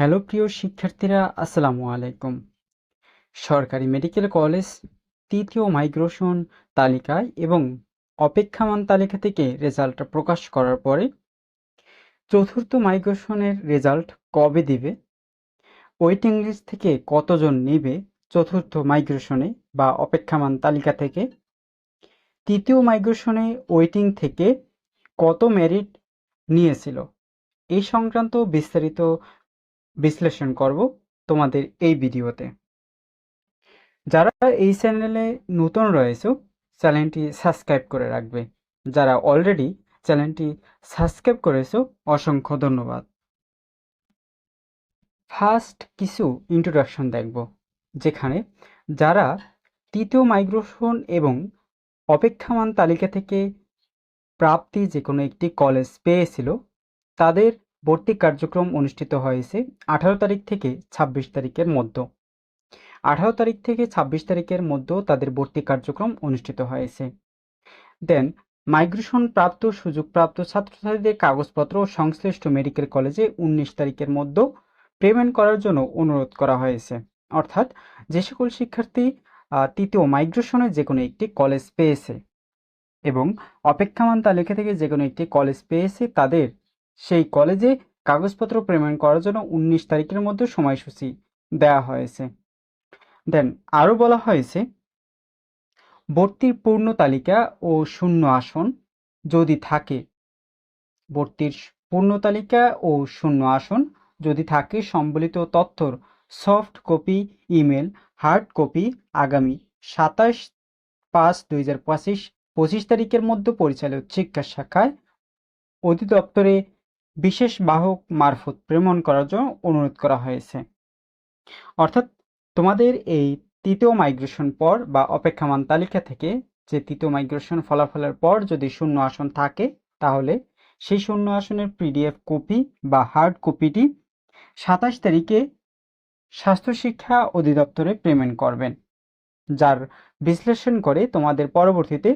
Hello প্রিয় শিক্ষার্থীরা, আসসালামু আলাইকুম। সরকারি মেডিকেল কলেজ তৃতীয় মাইগ্রেশন তালিকায় এবং অপেক্ষামান তালিকা থেকে রেজাল্ট প্রকাশ করার পরে চতুর্থ মাইগ্রেশনের রেজাল্ট কবে দিবে? ওয়েটিং লিস্ট থেকে কতজন নেবে চতুর্থ মাইগ্রেশনে বা অপেক্ষামান তালিকা থেকে? তৃতীয় মাইগ্রেশনে ওয়েটিং থেকে কত মেরিট নিয়েছিল? এই সংক্রান্ত বিস্তারিত বিশ্লেষণ করব তোমাদের এই ভিডিওতে। যারা এই চ্যানেলে নতুন রয়েছে, চ্যানেলটি সাবস্ক্রাইব করে রাখবে। যারা অলরেডি চ্যানেলটি সাবস্ক্রাইব করেছ, অসংখ্য ধন্যবাদ। ফার্স্ট কিছু ইন্ট্রোডাকশন দেখব, যেখানে যারা তৃতীয় মাইগ্রেশন এবং অপেক্ষামান তালিকা থেকে প্রাপ্তি যে কোনো একটি কলেজ পেয়েছিল, তাদের ভর্তি কার্যক্রম অনুষ্ঠিত হয়েছে আঠারো তারিখ থেকে ছাব্বিশ তারিখের মধ্যে। আঠারো তারিখ থেকে ছাব্বিশ তারিখের মধ্যেও তাদের ভর্তি কার্যক্রম অনুষ্ঠিত হয়েছে। দেন মাইগ্রেশন প্রাপ্ত, সুযোগপ্রাপ্ত ছাত্রছাত্রীদের কাগজপত্র সংশ্লিষ্ট মেডিকেল কলেজে উনিশ তারিখের মধ্যে পেমেন্ট করার জন্য অনুরোধ করা হয়েছে। অর্থাৎ, যে সকল শিক্ষার্থী তৃতীয় মাইগ্রেশনে যে কোনো একটি কলেজ পেয়েছে এবং অপেক্ষামান তালিকা থেকে যে কোনো একটি কলেজ পেয়েছে, তাদের সেই কলেজে কাগজপত্র পেমেন্ট করার জন্য উনিশ তারিখের মধ্যে সময়সূচি দেওয়া হয়েছে। দেন আরও বলা হয়েছে, ভর্তির পূর্ণ তালিকা ও শূন্য আসন যদি থাকে, ভর্তির পূর্ণ তালিকা ও শূন্য আসন যদি থাকে, সম্বলিত তথ্যর soft copy, email, hard copy আগামী সাতাশ পাঁচ দুই হাজার পঁচিশ পঁচিশ তারিখের মধ্যে পরিচালিত শিক্ষা শাখায় অধিদপ্তরে বিশেষ বাহক মারফত প্রেরণ করার জন্য অনুরোধ করা হয়েছে। অর্থাৎ তোমাদের এই তৃতীয় মাইগ্রেশন পর বা অপেক্ষামান তালিকা থেকে যে তৃতীয় মাইগ্রেশন ফলাফলের পর যদি শূন্য আসন থাকে, তাহলে সেই শূন্য আসনের পিডিএফ কপি বা হার্ড কপিটি সাতাশ তারিখে স্বাস্থ্য শিক্ষা অধিদপ্তরে পেমেন্ট করবেন, যার বিশ্লেষণ করে তোমাদের পরবর্তীতে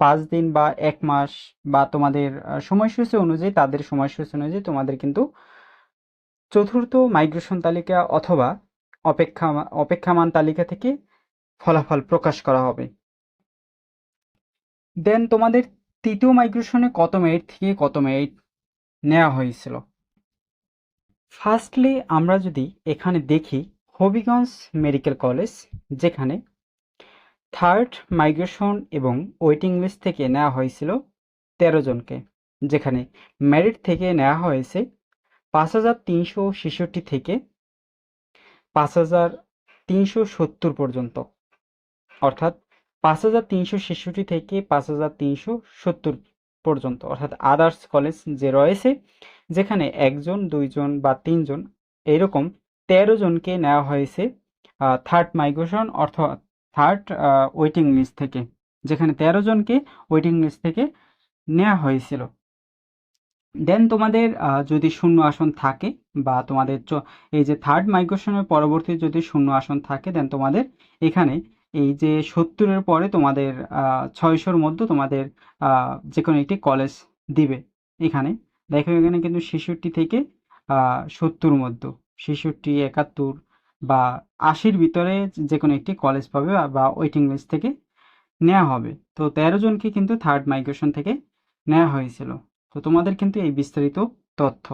পাঁচ দিন বা এক মাস বা তোমাদের সময়সূচি অনুযায়ী, তাদের সময়সূচি অনুযায়ী তোমাদের কিন্তু চতুর্থ মাইগ্রেশন তালিকা অথবা অপেক্ষা, অপেক্ষামান তালিকা থেকে ফলাফল প্রকাশ করা হবে। দেন তোমাদের তৃতীয় মাইগ্রেশনে কত মেরিট থেকে কত মেরিট নেওয়া হয়েছিল? ফার্স্টলি আমরা যদি এখানে দেখি হবিগঞ্জ মেডিকেল কলেজ যেখানে থার্ড মাইগ্রেশন এবং ওয়েটিং লিস্ট থেকে নেওয়া হয়েছিল তেরো জনকে, যেখানে মেরিট থেকে নেওয়া হয়েছে পাঁচ হাজার তিনশো ছেষট্টি থেকে পাঁচ হাজার তিনশো সত্তর পর্যন্ত, অর্থাৎ পাঁচ হাজার তিনশো ছেষট্টি থেকে পাঁচ হাজার তিনশো সত্তর পর্যন্ত, অর্থাৎ আদার্স কলেজ যে রয়েছে, যেখানে একজন, দুইজন বা তিনজন, এরকম তেরো জনকে নেওয়া হয়েছে থার্ড মাইগ্রেশন অর্থাৎ থার্ড ওয়েটিং লিস্ট থেকে, যেখানে তেরো জনকে ওয়েটিং লিস্ট থেকে নেওয়া হয়েছিল। দেন তোমাদের যদি শূন্য আসন থাকে বা তোমাদের এই যে থার্ড মাইগ্রেশনের পরবর্তী যদি শূন্য আসন থাকে দেন তোমাদের এখানে এই যে সত্তরের পরে তোমাদের ছয়শোর মধ্যে তোমাদের যে কোনো একটি কলেজ দিবে। এখানে দেখো এখানে কিন্তু ছেষট্টি থেকে সত্তর মধ্যে, ছেষট্টি, একাত্তর বা আশির ভিতরে যে কোনো একটি কলেজ পাবে বা ওয়েটিং লিস্ট থেকে নেওয়া হবে। তো তেরো জনকে কিন্তু থার্ড মাইগ্রেশন থেকে নেওয়া হয়েছিল। তো তোমাদের কিন্তু এই বিস্তারিত তথ্য।